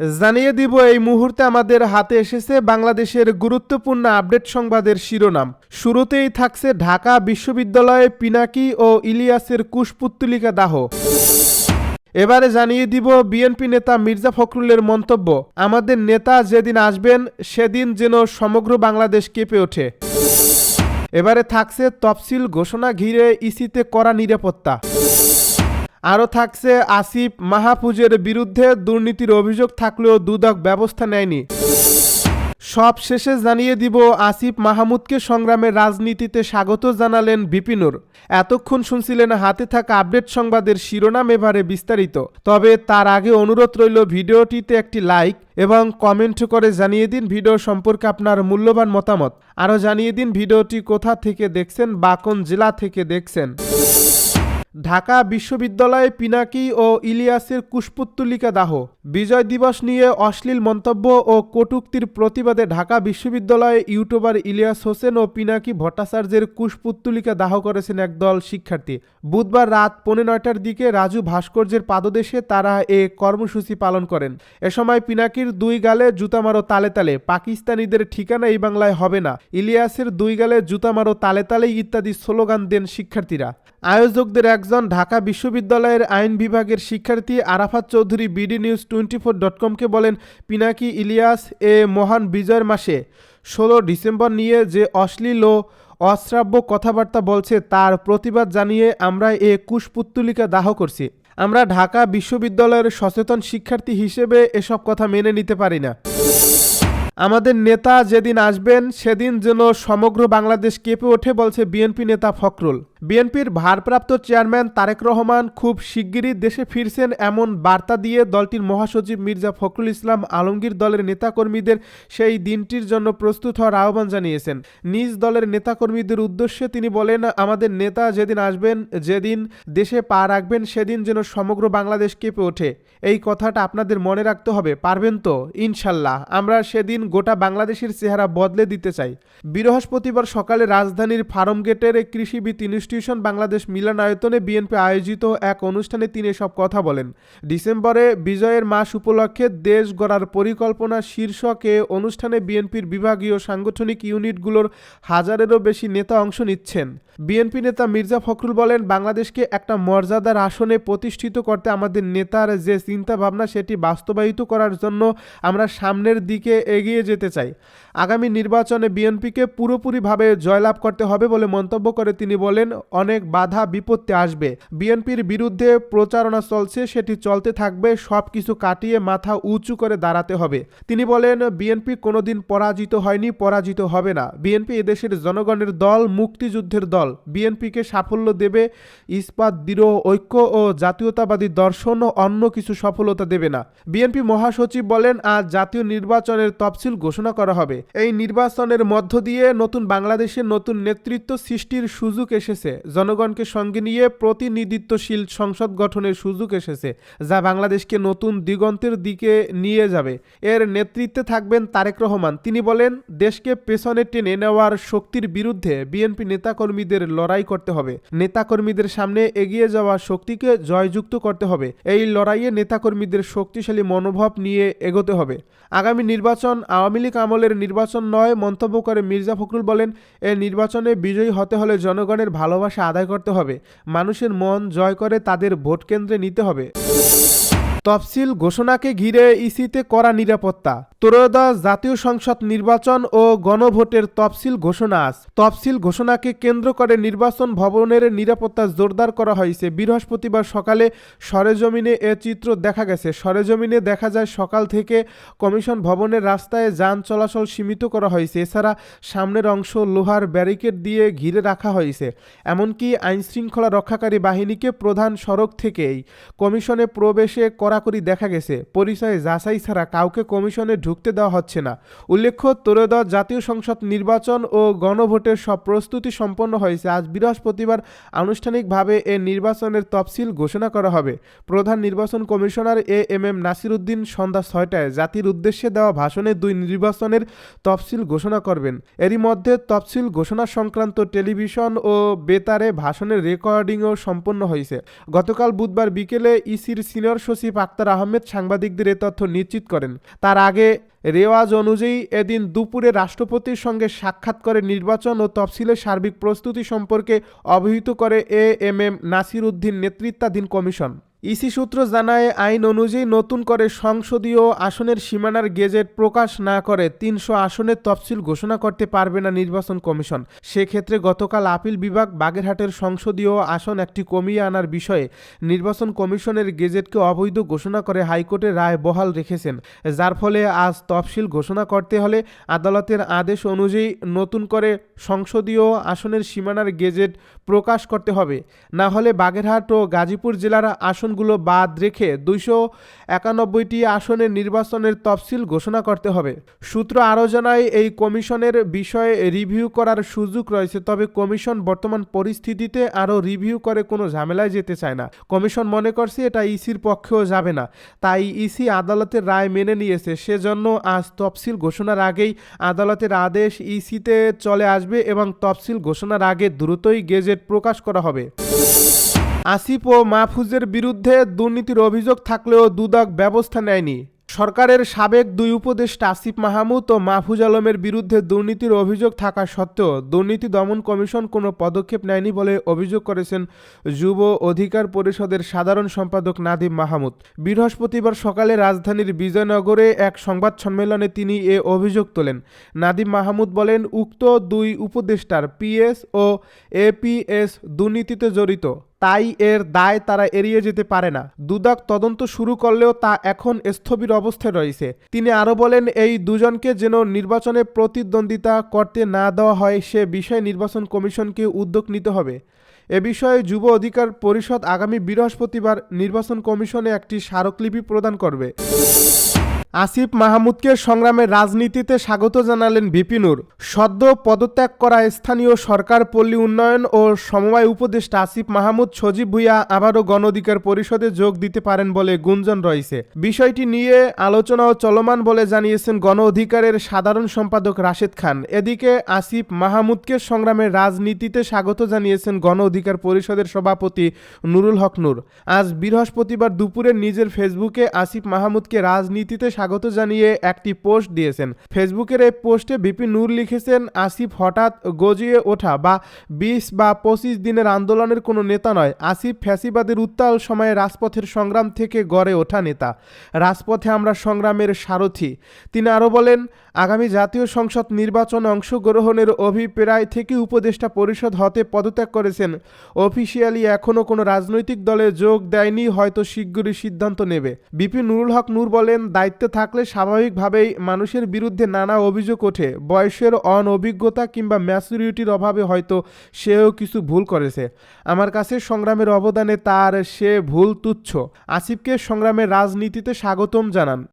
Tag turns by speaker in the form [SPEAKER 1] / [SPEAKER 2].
[SPEAKER 1] জানিয়ে দিব, এই মুহূর্তে আমাদের হাতে এসেছে বাংলাদেশের গুরুত্বপূর্ণ আপডেট সংবাদের শিরোনাম। শুরুতেই থাকছে ঢাকা বিশ্ববিদ্যালয়ে পিনাকি ও ইলিয়াসের কুশপুত্তলিকা দাহ। এবারে জানিয়ে দিব, বিএনপি নেতা মির্জা ফখরুলের মন্তব্য। আমাদের নেতা যেদিন আসবেন, সেদিন যেন সমগ্র বাংলাদেশ কেঁপে ওঠে। এবারে থাকছে তফসিল ঘোষণা ঘিরে ইসিতে করা নিরাপত্তা। আরও থাকছে আসিফ মাহফুজের বিরুদ্ধে দুর্নীতির অভিযোগ থাকলেও দুদক ব্যবস্থা নেয়নি। সব শেষে জানিয়ে দিব, আসিফ মাহমুদকে সংগ্রামের রাজনীতিতে স্বাগত জানালেন বিপিনুর। এতক্ষণ শুনছিলেন হাতে থাকা আপডেট সংবাদের শিরোনাম এবারে বিস্তারিত। তবে তার আগে অনুরোধ রইল ভিডিওটিতে একটি লাইক এবং কমেন্ট করে জানিয়ে দিন ভিডিও সম্পর্কে আপনার মূল্যবান মতামত। আরও জানিয়ে দিন ভিডিওটি কোথা থেকে দেখছেন বা কোন জেলা থেকে দেখছেন। ঢাকা বিশ্ববিদ্যালয়ে পিনাকি ও ইলিয়াসের কুশপুত্তলিকা দাহ। বিজয় দিবস নিয়ে অশ্লীল মন্তব্য ও কটূক্তির প্রতিবাদে ঢাকা বিশ্ববিদ্যালয়ে ইউটিউবার ইলিয়াস হোসেন ও পিনাকি ভট্টাচার্যের কুশপুত্তলিকা দাহ করেছেন একদল শিক্ষার্থী। বুধবার রাত পৌনে নয়টার দিকে রাজু ভাস্কর্যের পাদদেশে তারা এ কর্মসূচি পালন করেন। এ সময় পিনাকির দুই গালে জুতা মারো তালে তালে, পাকিস্তানিদের ঠিকানা এই বাংলায় হবে না। ইলিয়াসের দুই গালে জুতা মারো তালে তালে ইত্যাদি স্লোগান দেন শিক্ষার্থীরা। আয়োজকদের একজন ঢাকা বিশ্ববিদ্যালয়ের আইন বিভাগের শিক্ষার্থী Arafat Chowdhury BD news twenty four dot কমকে বলেন, পিনাকি ইলিয়াস এ মহান বিজয়ের মাসে ষোলো ডিসেম্বর নিয়ে যে অশ্লীল ও অশ্রাব্য কথাবার্তা বলছে তার প্রতিবাদ জানিয়ে আমরা এ কুশপুত্তলিকা দাহ করছি। আমরা ঢাকা বিশ্ববিদ্যালয়ের সচেতন শিক্ষার্থী হিসেবে এসব কথা মেনে নিতে পারি না। আমাদের নেতা যেদিন আসবেন, সেদিন যেন সমগ্র বাংলাদেশ কেঁপে ওঠে, বলছে বিএনপি নেতা ফখরুল। বিএনপির ভারপ্রাপ্ত চেয়ারম্যান তারেক রহমান খুব শিগগিরই দেশে ফিরছেন এমন বার্তা দিয়ে দলটির মহাসচিব মির্জা ফখরুল ইসলাম আলমগীর দলের নেতাকর্মীদের সেই দিনটির জন্য প্রস্তুত হওয়ার আহ্বান জানিয়েছেন। নিজ দলের নেতাকর্মীদের উদ্দেশ্যে তিনি বলেন, আমাদের নেতা যেদিন আসবেন, যেদিন দেশে পা রাখবেন, সেদিন যেন সমগ্র বাংলাদেশ কেঁপে ওঠে। এই কথাটা আপনাদের মনে রাখতে হবে, পারবেন তো? ইনশাল্লাহ, আমরা সেদিন গোটা বাংলাদেশের চেহারা বদলে দিতে চাই। বৃহস্পতিবার সকালে রাজধানীর ফার্মগেটের কৃষিবিদ ইনস্টিটিউশন বাংলাদেশ মিলনায়তনে বিএনপি আয়োজিত এক অনুষ্ঠানে তিনি এসব কথা বলেন। ডিসেম্বরে বিজয়ের মাস উপলক্ষে দেশ গড়ার পরিকল্পনা শীর্ষকে অনুষ্ঠানে বিএনপির বিভাগীয় সাংগঠনিক ইউনিটগুলোর হাজারেরও বেশি নেতা অংশ নিচ্ছেন। বিএনপি নেতা মির্জা ফখরুল বলেন, বাংলাদেশকে একটা মর্যাদার আসনে প্রতিষ্ঠিত করতে আমাদের নেতার যে চিন্তা ভাবনা সেটি বাস্তবায়িত করার জন্য আমরা সামনের দিকে এগিয়ে যেতে চাই। আগামী নির্বাচনে বিএনপিকে পুরোপুরিভাবে জয়লাভ করতে হবে বলে মন্তব্য করে তিনি বলেন, অনেক বাধা বিপত্তি আসবে। বিএনপির বিরুদ্ধে প্রচারণা চলছে, সেটি চলতে থাকবে সব কিছু কাটিয়ে মাথা উঁচু করে দাঁড়াতে হবে। তিনি বলেন, বিএনপি কোনোদিন পরাজিত হয়নি, পরাজিত হবে না। বিএনপি এদেশের জনগণের দল, মুক্তিযুদ্ধের দল। বিএনপিকে সাফল্য দেবে ইস্পাত, দৃঢ় ঐক্য ও জাতীয়তাবাদী দর্শন ও অন্য কিছু সফলতা দেবে না। বিএনপি মহাসচিব বলেন, আজ জাতীয় নির্বাচনের তফসিল ঘোষণা করা হবে। এই নির্বাচনের মধ্য দিয়ে নতুন বাংলাদেশের নতুন নেতৃত্ব সৃষ্টির সুযোগ এসেছে। জনগণকে সঙ্গে নিয়ে প্রতিনিধিত্বশীল সংসদ গঠনের সুযোগ এসেছে, যা বাংলাদেশকে নতুন দিগন্তের দিকে নিয়ে যাবে। এর নেতৃত্বে থাকবেন তারেক রহমান। তিনি বলেন, দেশকে পেছনে টেনে নেওয়ার শক্তির বিরুদ্ধে বিএনপি নেতাকর্মীদের লড়াই করতে হবে। নেতাকর্মীদের সামনে এগিয়ে যাওয়া শক্তিকে জয়যুক্ত করতে হবে। এই লড়াইয়ে নেতাকর্মীদের শক্তিশালী মনোভাব নিয়ে এগোতে হবে। আগামী নির্বাচন আওয়ামী লীগ আমলের নির্বাচন নয়, মন্তব্য করে মির্জা ফখরুল বলেন, এ নির্বাচনে বিজয়ী হতে হলে জনগণের ভালোবাসা আদায় করতে হবে। মানুষের মন জয় করে তাদের ভোট কেন্দ্রে নিতে হবে। তফসিল ঘোষণাকে ঘিরে ইসিতে করা নিরাপত্তা। ত্রয়োদশ জাতীয় সংসদ নির্বাচন ও গণভোটের তফসিল ঘোষণা তফসিল ঘোষণাকে কেন্দ্র করে নির্বাচন ভবনের নিরাপত্তা জোরদার করা হয়েছে। বৃহস্পতিবার সকালে সরেজমিনে এ চিত্র দেখা গেছে। সরেজমিনে দেখা যায় সকাল থেকে কমিশন ভবনের রাস্তায় যান চলাচল সীমিত করা হয়েছে। এছাড়া সামনের অংশ লোহার ব্যারিকেড দিয়ে ঘিরে রাখা হয়েছে। এমনকি আইনশৃঙ্খলা রক্ষাকারী বাহিনীকে প্রধান সড়ক থেকেই কমিশনে প্রবেশে কড়াকড়ি দেখা গেছে। পরিচয় যাচাই ছাড়া কাউকে কমিশনে ঢুকতে দেওয়া হচ্ছে না। উল্লেখ্য ত্রয়োদশ জাতীয় সংসদ নির্বাচন ও গণভোটের সব প্রস্তুতি সম্পন্ন হয়েছে। আজ বৃহস্পতিবার আনুষ্ঠানিকভাবে এ নির্বাচনের তফসিল ঘোষণা করা হবে। প্রধান নির্বাচন commissioner A M M Nasiruddin সন্ধ্যা ছয়টায় জাতির উদ্দেশ্যে দেওয়া ভাষণে দুই নির্বাচনের তফসিল ঘোষণা করবেন। এরই মধ্যে তফসিল ঘোষণা সংক্রান্ত টেলিভিশন ও বেতারে ভাষণের রেকর্ডিংও সম্পন্ন হয়েছে। গতকাল বুধবার বিকেলে ইসির সিনিয়র সচিব আক্তার আহমেদ সাংবাদিকদের এ তথ্য নিশ্চিত করেন। তার আগে রেওয়াজ অনুযায়ী এদিন দুপুরে রাষ্ট্রপতির সঙ্গে সাক্ষাৎ করে নির্বাচন ও তফসিলের সার্বিক প্রস্তুতি সম্পর্কে অবহিত করে A M M Nasir Uddin নেতৃত্বাধীন কমিশন। ইসি সূত্র জানায়, আইন অনুযায়ী নতুন করে সংসদীয় আসনের সীমানার গেজেট প্রকাশ না করে তিনশো আসনের তফসিল ঘোষণা করতে পারবে না নির্বাচন কমিশন। সেক্ষেত্রে গতকাল আপিল বিভাগ বাগেরহাটের সংসদীয় আসন একটি কমিয়ে আনার বিষয়ে নির্বাচন কমিশনের গেজেটকে অবৈধ ঘোষণা করে হাইকোর্টের রায় বহাল রেখেছেন। যার ফলে আজ তফসিল ঘোষণা করতে হলে আদালতের আদেশ অনুযায়ী নতুন করে সংসদীয় আসনের সীমানার গেজেট প্রকাশ করতে হবে। না হলে বাগেরহাট ও গাজীপুর জেলার আসনগুলো বাদ রেখে দুইশো একানব্বইটি আসনের নির্বাচনের তফসিল ঘোষণা করতে হবে। সূত্র আরও জানায়, এই কমিশনের বিষয়ে রিভিউ করার সুযোগ রয়েছে, তবে কমিশন বর্তমান পরিস্থিতিতে আরও রিভিউ করে কোনো ঝামেলায় যেতে চায় না। কমিশন মনে করছে, এটা ইসির পক্ষেও যাবে না। তাই ইসি আদালতের রায় মেনে নিয়েছে, সেজন্য আজ তফসিল ঘোষণার আগেই আদালতের আদেশ ইসিতে চলে আসবে এবং তফসিল ঘোষণার আগে দ্রুতই গেজেট প্রকাশ করা হবে। আসিফ ও মাহফুজের বিরুদ্ধে দুর্নীতির অভিযোগ থাকলেও দুদক ব্যবস্থা নেয়নি। সরকারের সাবেক দুই উপদেষ্টা আসিফ মাহমুদ ও মাহফুজ আলমের বিরুদ্ধে দুর্নীতির অভিযোগ থাকা সত্ত্বেও দুর্নীতি দমন কমিশন কোনো পদক্ষেপ নেয়নি বলে অভিযোগ করেছেন যুব অধিকার পরিষদের সাধারণ সম্পাদক নাদিম মাহমুদ। বৃহস্পতিবার সকালে রাজধানীর বিজয়নগরে এক সংবাদ সম্মেলনে তিনি এ অভিযোগ তোলেন। নাদিম মাহমুদ বলেন, উক্ত দুই উপদেষ্টার পিএস ও এপিএস দুর্নীতিতে জড়িত। তাই এর দায় তারা এড়িয়ে যেতে পারে না। দুদক তদন্ত শুরু করলেও তা এখন স্থবির অবস্থায় রয়েছে। তিনি আরও বলেন, এই দুজনকে যেন নির্বাচনে প্রতিদ্বন্দ্বিতা করতে না দেওয়া হয়, সে বিষয়ে নির্বাচন কমিশনকে উদ্যোগ নিতে হবে। এ বিষয়ে যুব অধিকার পরিষদ আগামী বৃহস্পতিবার নির্বাচন কমিশনে একটি স্মারকলিপি প্রদান করবে। আসিফ মাহমুদকে সংগ্রামের রাজনীতিতে স্বাগত জানালেন বিপিনুর সদ্য পদত্যাগ করা স্থানীয় সরকার, পল্লী উন্নয়ন ও সমবায় উপদেষ্টা আসিফ মাহমুদ সজীব ভুইয়া আবারও গণ অধিকার পরিষদে যোগ দিতে পারেন বলে গুঞ্জন রয়েছে। বিষয়টি নিয়ে আলোচনাও চলমান বলে জানিয়েছেন গণ অধিকারের সাধারণ সম্পাদক রাশেদ খান। এদিকে আসিফ মাহমুদকে সংগ্রামের রাজনীতিতে স্বাগত জানিয়েছেন গণ অধিকার পরিষদের সভাপতি নুরুল হক নূর। আজ বৃহস্পতিবার দুপুরে নিজের ফেসবুকে আসিফ মাহমুদকে রাজনীতিতে স্বাগত জানিয়ে একটি পোস্ট দিয়েছেন। ফেসবুকের এই পোস্টে বিপি নূর লিখেছেন, আসিফ হঠাৎ গজিয়ে ওঠা বা বিশ বা পঁচিশ দিনের আন্দোলনের কোনো নেতা নয়। আসিফ ফ্যাসিবাদের উত্তাল সময়ে রাজপথের সংগ্রাম থেকে গড়ে ওঠা নেতা। রাজপথে আমরা সংগ্রামের সারথি। তিনি আরও বলেন, আগামী জাতীয় সংসদ নির্বাচনে অংশগ্রহণের অভিপ্রায় থেকে উপদেষ্টা পরিষদ হতে পদত্যাগ করেছেন। অফিসিয়ালি এখনও কোনো রাজনৈতিক দলে যোগ দেয়নি, হয়তো শীঘ্রই সিদ্ধান্ত নেবে। বিপি নুরুল হক নূর বলেন, দায়িত্বে থাকলে স্বাভাবিকভাবেই মানুষের বিরুদ্ধে নানা অভিযোগ ওঠে। বয়সের অনভিজ্ঞতা কিংবা ম্যাচুরিটির অভাবে হয়তো সেও কিছু ভুল করেছে। আমার কাছে সংগ্রামের অবদানে তার সে ভুল তুচ্ছ। আসিফকে সংগ্রামের রাজনীতিতে স্বাগতম জানান।